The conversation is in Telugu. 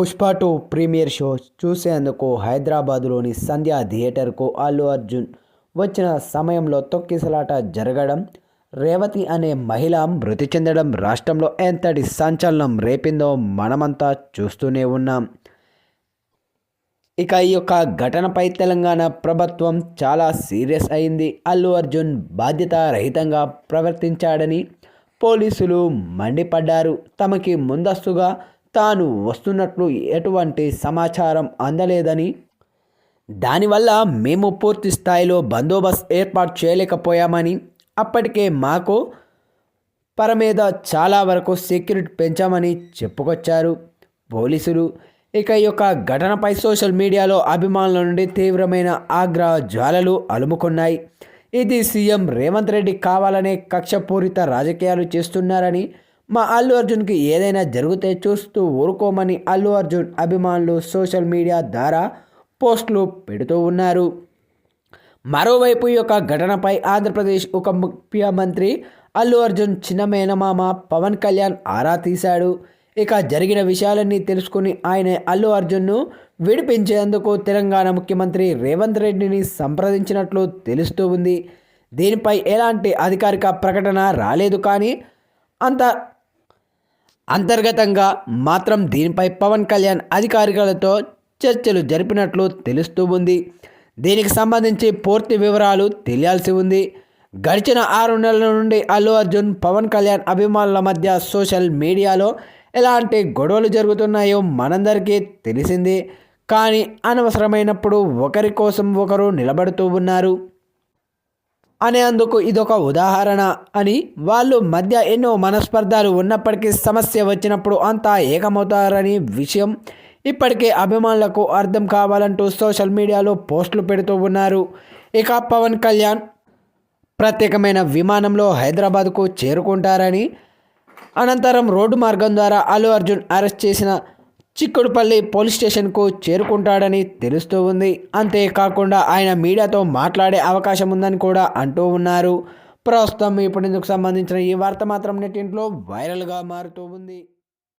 పుష్ప టూ ప్రీమియర్ షో చూసేందుకు హైదరాబాదులోని సంధ్యా థియేటర్కు అల్లు అర్జున్ వచ్చిన సమయంలో తొక్కిసలాట జరగడం రేవతి అనే మహిళ మృతి చెందడం రాష్ట్రంలో ఎంతటి సంచలనం రేపిందో మనమంతా చూస్తూనే ఉన్నాం. ఇక ఈ యొక్క ఘటనపై తెలంగాణ ప్రభుత్వం చాలా సీరియస్ అయింది. అల్లు అర్జున్ బాధ్యత రహితంగా ప్రవర్తించాడని పోలీసులు మండిపడ్డారు. తమకి ముందస్తుగా తాను వస్తున్నట్లు ఎటువంటి సమాచారం అందలేదని దానివల్ల మేము పూర్తి స్థాయిలో బందోబస్తు ఏర్పాటు చేయలేకపోయామని అప్పటికే మాకు పరమీద చాలా వరకు సెక్యూరిటీ పెంచామని చెప్పుకొచ్చారు పోలీసులు. ఇక ఈ యొక్క ఘటనపై సోషల్ మీడియాలో అభిమానుల నుండి తీవ్రమైన ఆగ్రహ జ్వాలలు అలుముకున్నాయి. ఇది సీఎం రేవంత్ రెడ్డి కావాలనే కక్షపూరిత రాజకీయాలు చేస్తున్నారని మా అల్లు అర్జున్కి ఏదైనా జరిగితే చూస్తూ ఊరుకోమని అల్లు అర్జున్ అభిమానులు సోషల్ మీడియా ద్వారా పోస్టులు పెడుతూ ఉన్నారు. మరోవైపు ఈ యొక్క ఘటనపై ఆంధ్రప్రదేశ్ ఉప ముఖ్యమంత్రి అల్లు అర్జున్ చిన్న మేనమామ పవన్ కళ్యాణ్ ఆరా తీశాడు. ఇక జరిగిన విషయాలన్నీ తెలుసుకుని ఆయన అల్లు అర్జున్ను విడిపించేందుకు తెలంగాణ ముఖ్యమంత్రి రేవంత్ రెడ్డిని సంప్రదించినట్లు తెలుస్తూ ఉంది. దీనిపై ఎలాంటి అధికారిక ప్రకటన రాలేదు కానీ అంత అంతర్గతంగా మాత్రం దీనిపై పవన్ కళ్యాణ్ అధికారికలతో చర్చలు జరిపినట్లు తెలుస్తూ ఉంది. దీనికి సంబంధించి పూర్తి వివరాలు తెలియాల్సి ఉంది. గడిచిన ఆరు నెలల నుండి అల్లు అర్జున్ పవన్ కళ్యాణ్ అభిమానుల మధ్య సోషల్ మీడియాలో ఎలాంటి గొడవలు జరుగుతున్నాయో మనందరికీ తెలిసింది. కానీ అనవసరమైనప్పుడు ఒకరి కోసం ఒకరు నిలబడుతూ ఉన్నారు. అనేందుకు ఇదొక ఉదాహరణ అని వాళ్ళు మధ్య ఎన్నో మనస్పర్ధాలు ఉన్నప్పటికీ సమస్య వచ్చినప్పుడు అంతా ఏకమవుతారని విషయం. ఇప్పటికే అభిమానులకు అర్థం కావాలంటూ సోషల్ మీడియాలో పోస్టులు పెడుతూ ఉన్నారు. ఇక పవన్ కళ్యాణ్ ప్రత్యేకమైన విమానంలో హైదరాబాద్కు చేరుకుంటారని అనంతరం రోడ్డు మార్గం ద్వారా అల్లు అర్జున్ అరెస్ట్ చేసిన చిక్కుడుపల్లి పోలీస్ స్టేషన్కు చేరుకుంటాడని తెలుస్తూ ఉంది. అంతేకాకుండా ఆయన మీడియాతో మాట్లాడే అవకాశం ఉందని కూడా అంటూ ఉన్నారు. ప్రస్తుతం ఇప్పుడు సంబంధించిన ఈ వార్త మాత్రం నెట్టింట్లో వైరల్గా మారుతూ ఉంది.